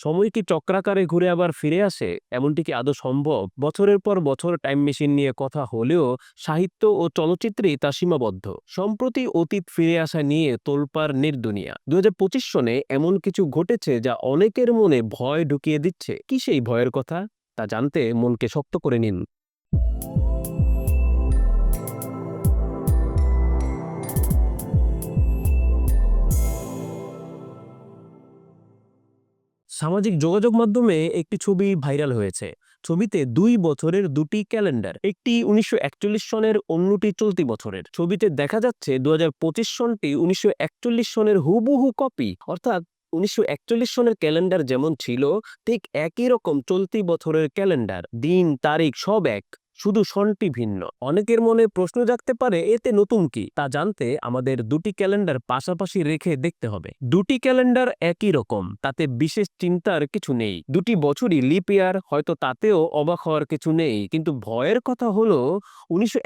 সময় কি চক্রাকারে ঘুরে আবার ফিরে আসে? এমনটি কি আদৌ সম্ভব? বছরের পর বছর টাইম মেশিন নিয়ে কথা হলেও সাহিত্য ও চলচ্চিত্রেই তা সীমাবদ্ধ। সম্প্রতি অতীত ফিরে আসা নিয়ে তোলপার নির্দুনিয়া। দু হাজার পঁচিশ সনে এমন কিছু ঘটেছে যা অনেকের মনে ভয় ঢুকিয়ে দিচ্ছে। কি সেই ভয়ের কথা? তা জানতে মনকে শক্ত করে নিন। সামাজিক যোগাযোগ মাধ্যমে একটি ছবি ভাইরাল হয়েছে। ছবিতে দুই বছরের দুটি ক্যালেন্ডার, একটি উনিশশো সনের অন্যটি চলতি বছরের। ছবিতে দেখা যাচ্ছে দুই হাজার পঁচিশ সনটি উনিশশো একচল্লিশ সনের হুবহু কপি, অর্থাৎ উনিশশো একচল্লিশ সনের ক্যালেন্ডার যেমন ছিল, ঠিক একই রকম চলতি বছরের ক্যালেন্ডার। দিন, তারিখ সব এক। শুধু সনটি ভিন্ন। অনেকের মনে প্রশ্ন জাগতে পারে, এতে নতুন কি? তা জানতে আমাদের দুটি ক্যালেন্ডার পাশাপাশি রেখে দেখতে হবে। দুটি ক্যালেন্ডার একই রকম, তাতে বিশেষ চিন্তার কিছু নেই। দুটি বছরই লিপ ইয়ার, হয়তো তাতেও অবাক হওয়ার কিছু নেই। কিন্তু ভয়ের কথা হলো, উনিশশো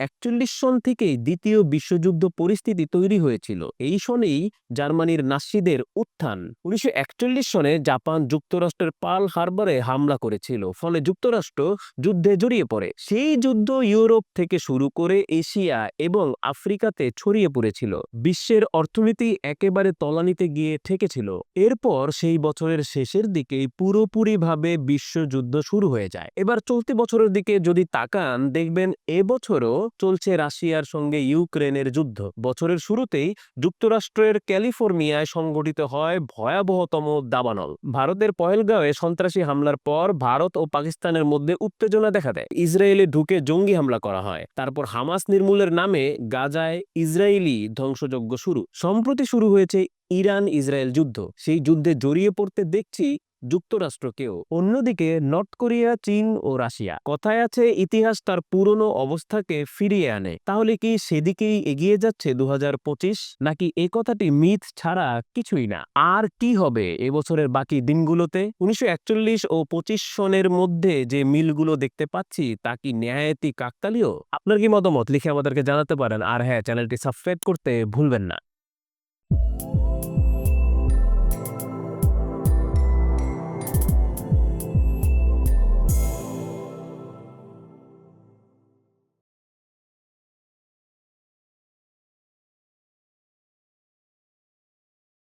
সন থেকেই দ্বিতীয় বিশ্বযুদ্ধ পরিস্থিতি তৈরি হয়েছিল। এই সনেই জার্মানির নাসিদের উত্থান। উনিশশো একচল্লিশ সনে জাপান যুক্তরাষ্ট্রের পাল হারবারে হামলা করেছিল, ফলে যুক্তরাষ্ট্র যুদ্ধে জড়িয়ে পড়ে। সেই যুদ্ধ ইউরোপ থেকে শুরু করে এশিয়া এবং আফ্রিকাতে ছড়িয়ে পড়েছিল। বিশ্বের অর্থনীতি একেবারে তলানিতে গিয়ে ঠেকেছিল। এরপর সেই বছরের শেষের দিকেই পুরোপুরিভাবে বিশ্বযুদ্ধ শুরু হয়ে যায়। এবার চলতি বছরের দিকে যদি তাকান, দেখবেন এবছরও চলছে রাশিয়ার সঙ্গে ইউক্রেনের যুদ্ধ। বছরের শুরুতেই যুক্তরাষ্ট্রের ক্যালিফোর্নিয়ায় সংগঠিত হয় ভয়াবহতম দাবানল। ভারতের পহেলগাঁওয়ে সন্ত্রাসী হামলার পর ভারত ও পাকিস্তানের মধ্যে উত্তেজনা দেখা দেয়। ইসরায়েলে ঢুকে জঙ্গি হামলা করা হয়। তারপর হামাস নির্মূলের নামে গাজায় ইসরায়েলি ধ্বংসযজ্ঞ শুরু। সম্প্রতি শুরু হয়েছে ইরান ইসরায়েল যুদ্ধ। সেই যুদ্ধে জড়িয়ে পড়তে দেখছি যুক্তরাষ্ট্রকেও। অন্যদিকে, নর্থ কোরিয়া, চীন ও রাশিয়া। কথায় আছে, ইতিহাস তার পুরনো অবস্থাকে ফিরিয়ে আনে। তাহলে কি সেদিকেই এগিয়ে যাচ্ছে দু হাজার পঁচিশ? নাকি এ কথাটি মিথ ছাড়া কিছুই না? আর কি হবে এবছরের বাকি দিনগুলোতে? উনিশশো একচল্লিশ ও পঁচিশ সনের মধ্যে যে মিলগুলো দেখতে পাচ্ছি, তা কি ন্যায়াতি কাকতালীয়? আপনার কি মতামত? লিখে আমাদেরকে জানাতে পারেন। আর হ্যাঁ চ্যানেলটি সাবস্ক্রাইব করতে ভুলবেন না।